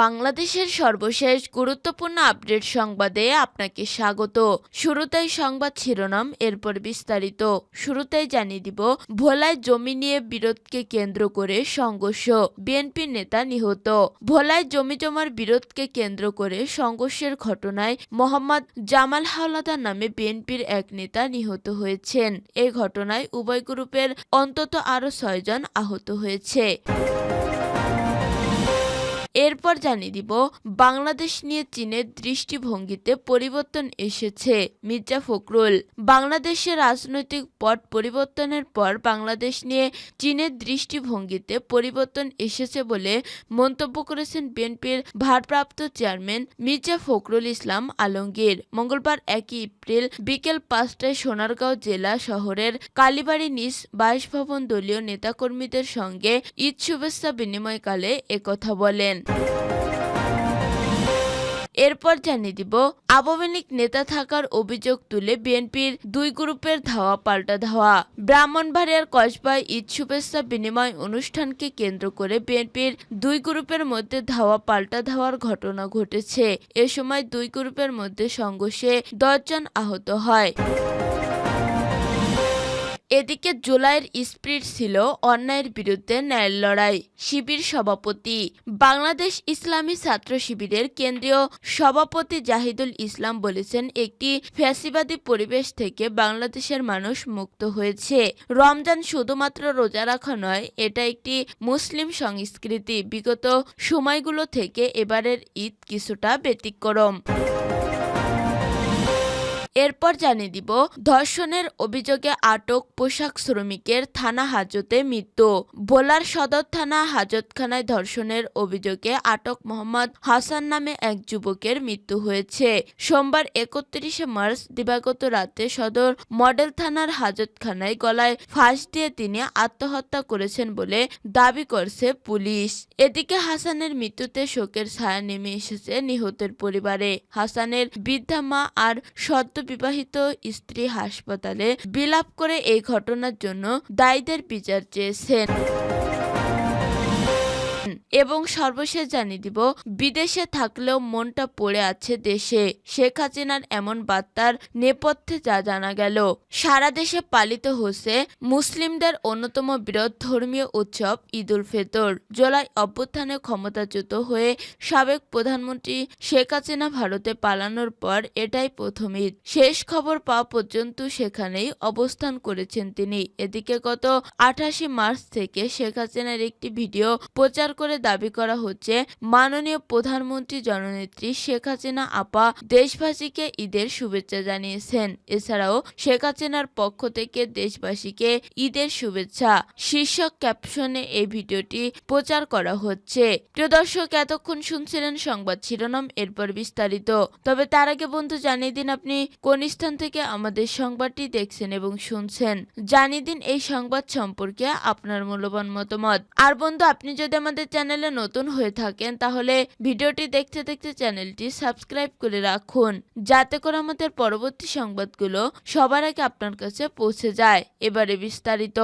বাংলাদেশের সর্বশেষ গুরুত্বপূর্ণ আপডেট সংবাদে আপনাকে স্বাগত। শুরুতেই সংবাদ শিরোনাম, এরপর বিস্তারিত। শুরুতেই জানিয়ে দিব, ভোলায় জমি নিয়ে বিরোধকে কেন্দ্র করে সংঘর্ষ, বিএনপির নেতা নিহত। ভোলায় জমি জমার বিরোধকে কেন্দ্র করে সংঘর্ষের ঘটনায় মোহাম্মদ জামাল হাওলাদার নামে বিএনপির এক নেতা নিহত হয়েছেন। এ ঘটনায় উভয় গ্রুপের অন্তত আরও ছয়জন আহত হয়েছে। এরপর জানিয়ে দিব, বাংলাদেশ নিয়ে চীনের দৃষ্টিভঙ্গিতে পরিবর্তন এসেছে মির্জা ফখরুল। বাংলাদেশের রাজনৈতিক পট পরিবর্তনের পর বাংলাদেশ নিয়ে চীনের দৃষ্টিভঙ্গিতে পরিবর্তন এসেছে বলে মন্তব্য করেছেন বিএনপির ভারপ্রাপ্ত চেয়ারম্যান মির্জা ফখরুল ইসলাম আলমগীর। মঙ্গলবার একই এপ্রিল বিকেল পাঁচটায় সোনারগাঁও জেলা শহরের কালীবাড়ি নিজ বাসভবন দলীয় নেতাকর্মীদের সঙ্গে ঈদ শুভেচ্ছা বিনিময়কালে একথা বলেন। এরপর জানিয়ে দিব, আওয়ামী লীগ নেতা থাকার অভিযোগ তুলে বিএনপির দুই গ্রুপের ধাওয়া পাল্টা ধাওয়া। ব্রাহ্মণবাড়িয়ার কসবায় ঈদ শুভেচ্ছা বিনিময় অনুষ্ঠানকে কেন্দ্র করে বিএনপির দুই গ্রুপের মধ্যে ধাওয়া পাল্টা ধাওয়ার ঘটনা ঘটেছে। এ সময় দুই গ্রুপের মধ্যে সংঘর্ষে দশজন আহত হয়। এদিকে জুলাইয়ের স্প্রিট ছিল অন্যায়ের বিরুদ্ধে ন্যায়ের লড়াই। শিবির সভাপতি। বাংলাদেশ ইসলামী ছাত্র শিবিরের কেন্দ্রীয় সভাপতি জাহিদুল ইসলাম বলেছেন, একটি ফ্যাসিবাদী পরিবেশ থেকে বাংলাদেশের মানুষ মুক্ত হয়েছে। রমজান শুধুমাত্র রোজা রাখা নয়, এটা একটি মুসলিম সংস্কৃতি। বিগত সময়গুলো থেকে এবারের ঈদ কিছুটা ব্যতিক্রম। এরপর জানিয়ে দিব, ধর্ষণের অভিযোগে আটক পোশাক শ্রমিকের থানা হাজতে মৃত্যু। ভোলার সদর থানা হাজতখানায় ধর্ষণের অভিযোগে আটক মোহাম্মদ হাসান নামে এক যুবকের মৃত্যু হয়েছে। সোমবার একত্রিশে মার্চ দিবাগত রাতে সদর মডেল থানার হাজতখানায় গলায় ফাঁস দিয়ে তিনি আত্মহত্যা করেছেন বলে দাবি করছে পুলিশ। এদিকে হাসানের মৃত্যুতে শোকের ছায়া নেমে এসেছে নিহতের পরিবারে। হাসানের বৃদ্ধা মা আর সদ্য বিবাহিত স্ত্রী হাসপাতালে বিলাপ করে এই ঘটনার জন্য দায়ীদের বিচার চেয়েছেন। এবং সর্বশেষ জানিয়ে দিব, বিদেশে থাকলেও মনটা পড়ে আছে দেশে। শেখ হাসিনার এমন বার্তার নেপথ্যে যা জানা গেল। সারা দেশে পালিত হচ্ছে মুসলিমদের অন্যতম বৃহৎ ধর্মীয় উৎসব ঈদ উল ফিতর। জুলাই অভ্যুত্থানে ক্ষমতাচ্যুত হয়ে সাবেক প্রধানমন্ত্রী শেখ হাসিনা ভারতে পালানোর পর এটাই প্রথম ঈদ। শেষ খবর পাওয়া পর্যন্ত সেখানেই অবস্থান করেছেন তিনি। এদিকে গত আঠাশে মার্চ থেকে শেখ হাসিনার একটি ভিডিও প্রচার করে দাবি করা হচ্ছে, মাননীয় প্রধানমন্ত্রী জননেত্রী শেখ হাসিনা আপা দেশবাসীকে ঈদের শুভেচ্ছা জানিয়েছেন। এছাড়াও শেখ হাসিনার পক্ষ থেকে দেশবাসীকে ঈদের শুভেচ্ছা। শীর্ষক ক্যাপশনে এই ভিডিওটি প্রচার করা হচ্ছে। প্রিয় দর্শক, এতক্ষণ শুনছিলেন সংবাদ শিরোনাম, এরপর বিস্তারিত। তবে তার আগে বন্ধু, জানিয়ে দিন আপনি কোন স্থান থেকে আমাদের সংবাদটি দেখছেন এবং শুনছেন। জানিয়ে দিন এই সংবাদ সম্পর্কে আপনার মূল্যবান মতামত। আর বন্ধু, আপনি যদি আমাদের চ্যানেলে নতুন হয়ে থাকেন, তাহলে ভিডিওটি দেখতে দেখতে চ্যানেলটি সাবস্ক্রাইব করে রাখুন। যাতে করে আমাদের পরবর্তী সংবাদগুলো সবার আগে আপনার কাছে পৌঁছে যায়। এবারে বিস্তারিত।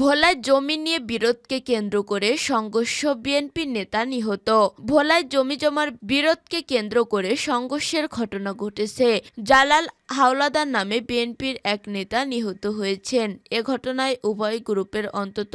ভোলায় জমি নিয়ে বিরোধকে কেন্দ্র করে সংঘর্ষ বিএনপির নেতা নিহত। ভোলায় জমি জমার বিরোধকে কেন্দ্র করে সংঘর্ষের ঘটনা ঘটেছে। জালাল হাওলাদার নামে বিএনপির এক নেতা নিহত হয়েছেন। এ ঘটনায় উভয় গ্রুপের অন্তত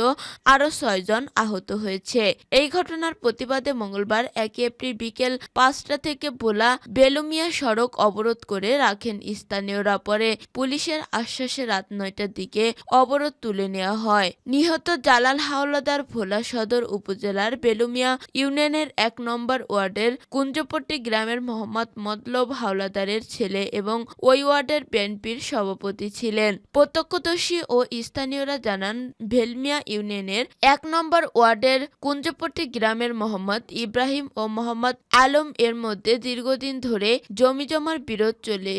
আরও ছয়জন আহত হয়েছে। এই ঘটনার প্রতিবাদে মঙ্গলবার এক এপ্রিল বিকেল পাঁচটা থেকে ভোলা বেলুমিয়া সড়ক অবরোধ করে রাখেন স্থানীয়রা। পরে পুলিশের আশ্বাসে রাত নয়টার দিকে অবরোধ তুলে নেওয়া হয়। নিহত জালাল হাওলাদার ভোলা সদর উপজেলার বেলুমিয়া ইউনিয়নের এক নম্বর ওয়ার্ডের কুঞ্জপট্টি গ্রামের মোহাম্মদ মতলব হাওলাদারের ছেলে এবং ওই ওয়ার্ডের বিএনপির সভাপতি ছিলেন। প্রত্যক্ষদর্শী ও স্থানীয়রা জানান, ভেলমিয়া ইউনিয়নের এক নম্বর ওয়ার্ডের কুঞ্জপট্টি গ্রামের মোহাম্মদ ইব্রাহিম ও মোহাম্মদ আলম এর মধ্যে দীর্ঘদিন ধরে জমি জমার বিরোধ চলে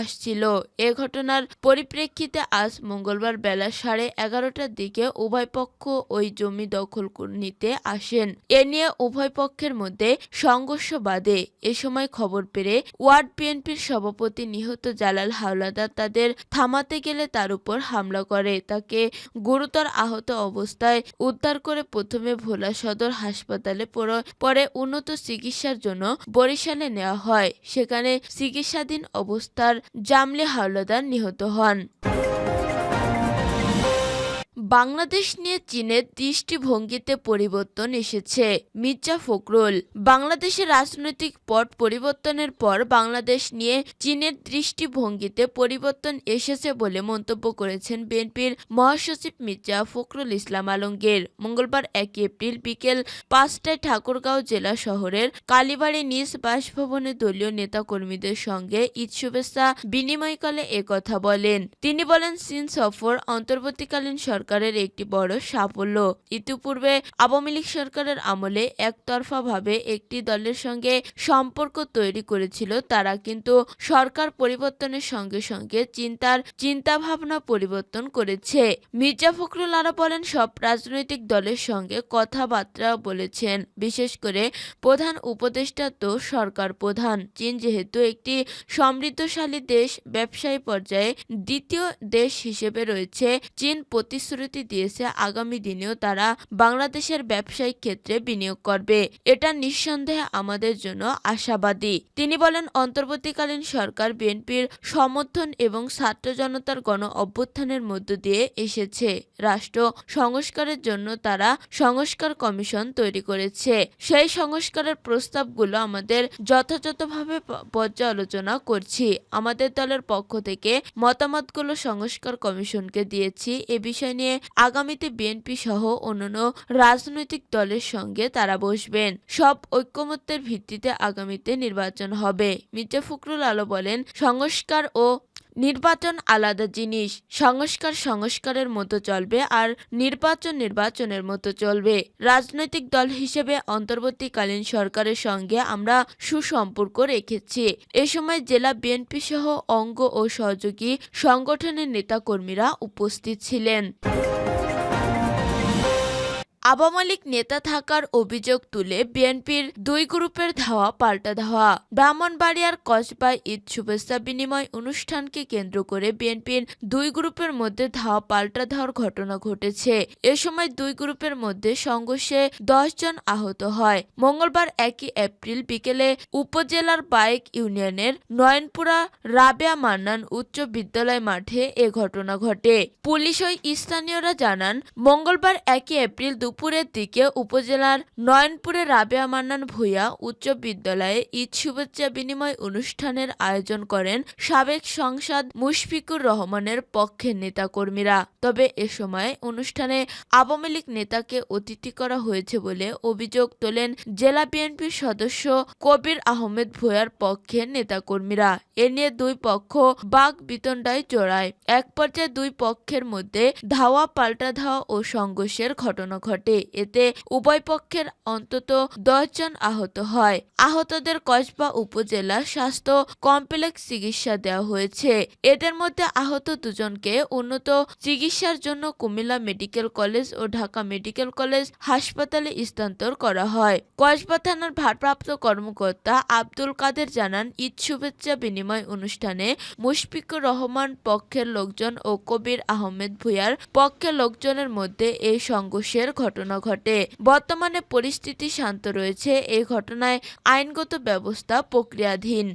আসছিল। এ ঘটনার পরিপ্রেক্ষিতে আজ মঙ্গলবার বেলা সাড়ে এগারোটার দিকে উভয় পক্ষ ওই জমি দখল নিতে আসেন। এ নিয়ে উভয় পক্ষের মধ্যে সংঘর্ষ বাদে এ সময় খবর পেরে ওয়ার্ড বিএনপির সভাপতি নিহত জালাল হাওলাদার তাদের থামাতে গেলে তার উপর হামলা করে। তাকে গুরুতর আহত অবস্থায় উদ্ধার করে প্রথমে ভোলা সদর হাসপাতালে পর- উন্নত চিকিৎসার জন্য বরিশালে নেওয়া হয়। সেখানে চিকিৎসাধীন অবস্থার জামলে হাওলাদার নিহত হন। বাংলাদেশ নিয়ে চীনের দৃষ্টিভঙ্গিতে পরিবর্তন এসেছে। মির্জা ফখরুল, বাংলাদেশের রাজনৈতিক পট পরিবর্তনের পর বাংলাদেশ নিয়ে চীনের দৃষ্টিভঙ্গিতে পরিবর্তন এসেছে বলে মন্তব্য করেছেন বিএনপির মহাসচিব মির্জা ফখরুল ইসলাম আলমগীর। মঙ্গলবার এক এপ্রিল বিকেল পাঁচটায় ঠাকুরগাঁও জেলা শহরের কালীবাড়ি নিজ বাসভবনে দলীয় নেতাকর্মীদের সঙ্গে ঈদ শুভেচ্ছা বিনিময়কালে একথা বলেন। তিনি বলেন, চীন সফর অন্তর্বর্তীকালীন সরকারের একটি বড় সাফল্য। ইতিপূর্বে আওয়ামী লীগ সরকারের আমলে একতরফাভাবে একটি দলের সঙ্গে সম্পর্ক তৈরি করেছিল তারা, কিন্তু সরকার পরিবর্তনের সঙ্গে সঙ্গে চিন্তার চিন্তাভাবনা পরিবর্তন করেছে। মির্জা ফখরুল আরও বলেন, সব রাজনৈতিক দলের সঙ্গে কথাবার্তা বলেছেন। বিশেষ করে প্রধান উপদেষ্টা তো সরকার প্রধান। চীন যেহেতু একটি সমৃদ্ধশালী দেশ, ব্যবসায়ী পর্যায়ে দ্বিতীয় দেশ হিসেবে রয়েছে। চীন প্রতিশ্রুতি দিয়েছে, আগামী দিনেও তারা বাংলাদেশের ব্যবসায়িক ক্ষেত্রে বিনিয়োগ করবে। এটা নিঃসন্দেহে আমাদের জন্য আশাবাদী। তিনি বলেন, অন্তর্বর্তীকালীন সরকার বিএনপির সমর্থন এবং ছাত্র জনতার গণ অভ্যুত্থানের মধ্য দিয়ে এসেছে। রাষ্ট্র সংস্কারের জন্য তারা সংস্কার কমিশন তৈরি করেছে। সেই সংস্কারের প্রস্তাবগুলো আমাদের যথাযথভাবে পর্যালোচনা করছি। আমাদের দলের পক্ষ থেকে মতামতগুলো সংস্কার কমিশনকে দিয়েছি। এ বিষয় নিয়ে আগামীতে বিএনপি সহ অন্যান্য রাজনৈতিক দলের সঙ্গে তারা বসবেন। সব ঐক্যমত্যের ভিত্তিতে আগামীতে নির্বাচন হবে। মির্জা ফখরুল আলো বলেন, সংস্কার ও নির্বাচন আলাদা জিনিস। সংস্কার সংস্কারের মতো চলবে আর নির্বাচন নির্বাচনের মতো চলবে। রাজনৈতিক দল হিসেবে অন্তর্বর্তীকালীন সরকারের সঙ্গে আমরা সুসম্পর্ক রেখেছি। এ সময় জেলা বিএনপি সহ অঙ্গ ও সহযোগী সংগঠনের নেতাকর্মীরা উপস্থিত ছিলেন। আওয়ামী লীগ নেতা থাকার অভিযোগ তুলে বিএনপির দুই গ্রুপের ধাওয়া পাল্টা ধাওয়া। ব্রাহ্মণবাড়িয়ার কসবায় ঈদ শুভেচ্ছা বিনিময় অনুষ্ঠানকে কেন্দ্র করে বিএনপির দুই গ্রুপের মধ্যে ধাওয়া পাল্টা ধাওয়ার ঘটনা ঘটেছে। এ সময় দুই গ্রুপের মধ্যে সংঘর্ষে জন আহত হয়। মঙ্গলবার একই এপ্রিল বিকেলে উপজেলার বাইক ইউনিয়নের নয়নপুরা রাবেয়া মান্নান উচ্চ বিদ্যালয় মাঠে এ ঘটনা ঘটে। পুলিশ ওই স্থানীয়রা জানান, মঙ্গলবার একই এপ্রিল দুপুরের দিকে উপজেলার নয়নপুরে রাবেয়া মান্নান ভূঁইয়া উচ্চ বিদ্যালয়ে ঈদ শুভেচ্ছা বিনিময় অনুষ্ঠানের আয়োজন করেন সাবেক সংসদ মুশফিকুর রহমানের পক্ষের নেতাকর্মীরা। তবে এ সময় অনুষ্ঠানে আওয়ামী লীগ নেতাকে অতিথি করা হয়েছে বলে অভিযোগ তোলেন জেলা বিএনপির সদস্য কবির আহমেদ ভূঁইয়ার পক্ষের নেতাকর্মীরা। এ নিয়ে দুই পক্ষ বাঘ বিতণ্ডায় জড়ায়। এক পর্যায়ে দুই পক্ষের মধ্যে ধাওয়া, পাল্টা ধাওয়া ও সংঘর্ষের ঘটনা ঘটে। এতে উভয় পক্ষের অন্তত দশ জন আহত হয়। আহতদের কসবা উপজেলা স্বাস্থ্য কমপ্লেক্স চিকিৎসা দেওয়া হয়েছে। এদের মধ্যে আহত দুজনকে উন্নত চিকিৎসার জন্য কুমিল্লা মেডিকেল কলেজ ও ঢাকা মেডিকেল কলেজ হাসপাতালে স্থানান্তর করা হয়। কসবা থানার ভারপ্রাপ্ত কর্মকর্তা আব্দুল কাদের জানান, ঈদ শুভেচ্ছা বিনিময় অনুষ্ঠানে মুশফিকুর রহমান পক্ষের লোকজন ও কবির আহমেদ ভুঁইয়ার পক্ষের লোকজনের মধ্যে এই সংঘর্ষের ঘটনা ঘটে। বর্তমানে পরিস্থিতি শান্ত রয়েছে। এই ঘটনায় আইনগত ব্যবস্থা প্রক্রিয়াধীন।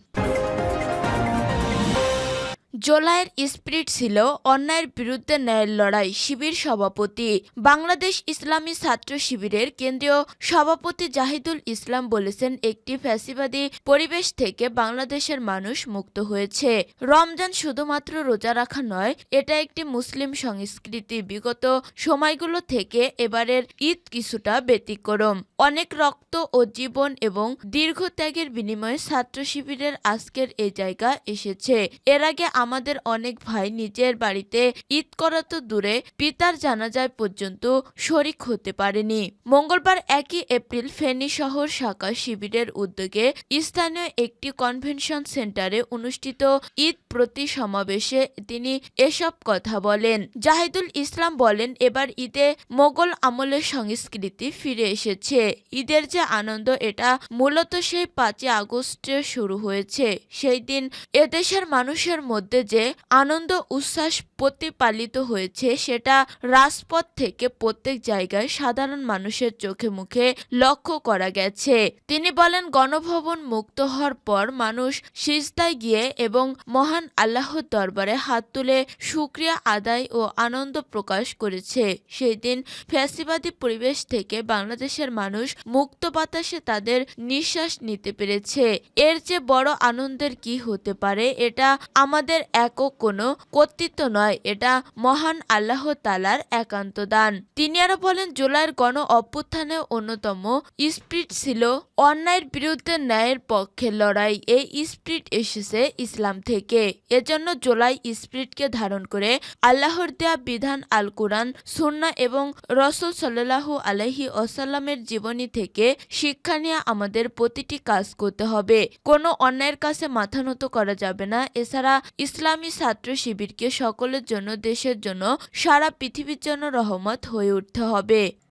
জোলাইয়ের স্পিরিট ছিল অন্যায়ের বিরুদ্ধে ন্যায়ের লড়াই শিবির সভাপতি। বাংলাদেশ ইসলামী ছাত্র শিবিরের কেন্দ্রীয় সভাপতি জাহিদুল ইসলাম বলেছেন, একটি ফ্যাসিবাদী পরিবেশ থেকে বাংলাদেশের মানুষ মুক্ত হয়েছে। রমজান শুধুমাত্র রোজা রাখা নয়, এটা একটি মুসলিম সংস্কৃতি। বিগত সময়গুলো থেকে এবারের ঈদ কিছুটা ব্যতিক্রম। অনেক রক্ত ও জীবন এবং দীর্ঘ ত্যাগের বিনিময়ে ছাত্র শিবিরের আজকের এই জায়গা এসেছে। এর আগে আমাদের আমাদের অনেক ভাই নিজের বাড়িতে ঈদ করা তো দূরে, পিতার জানাজায় পর্যন্ত শরিক হতে পারেনি। মঙ্গলবার একই এপ্রিল ফেনী শহর শাখা শিবিরের উদ্যোগে স্থানীয় একটি কনভেনশন সেন্টারে অনুষ্ঠিত ঈদ প্রতি সমাবেশে তিনি এসব কথা বলেন। জাহিদুল ইসলাম বলেন, এবার ঈদে মোগল আমলের সংস্কৃতি ফিরে এসেছে। ঈদের যে আনন্দ, এটা মূলত সেই পাঁচই আগস্টে শুরু হয়েছে। সেই দিন এদেশের মানুষের মধ্যে যে আনন্দ উচ্ছ্বাস প্রতিপালিত হয়েছে, সেটা রাজপথ থেকে প্রত্যেক জায়গায় সাধারণ মানুষের চোখে মুখে লক্ষ্য করা গেছে। তিনি বলেন, গণভবন মুক্ত হওয়ার পর মানুষ সিজদায় গিয়ে এবং মহান আল্লাহর দরবারে হাত তুলে সুক্রিয়া আদায় ও আনন্দ প্রকাশ করেছে। সেই দিন ফ্যাসিবাদী পরিবেশ থেকে বাংলাদেশের মানুষ মুক্ত বাতাসে তাদের নিঃশ্বাস নিতে পেরেছে। এর চেয়ে বড় আনন্দের কি হতে পারে, এটা আমাদের একক কোনো কর্তৃত্ব নয়, এটা মহান আল্লাহ তালার একান্ত দান। তিনি আরও বলেন, জুলাইয়ের গণ অভ্যুত্থানে অন্যতম স্পিরিট ছিল অন্যায়ের বিরুদ্ধে ন্যায়ের পক্ষে লড়াই। এই স্পিরিট এসেছে ইসলাম থেকে। এজন্য জুলাই স্পিরিটকে ধারণ করে আল্লাহর দেয়া বিধান আল কোরআন সুন্না এবং রসুল সাল্লাহু আলহি ওসাল্লামের জীবনী থেকে শিক্ষা নিয়ে আমাদের প্রতিটি কাজ করতে হবে। কোনো অন্যায়ের কাছে মাথা নত করা যাবে না। এছাড়া ইসলামী ছাত্র শিবিরকে সকলের জন্য দেশের জন্য সারা পৃথিবীর জন্য রহমত হয়ে উঠতে হবে।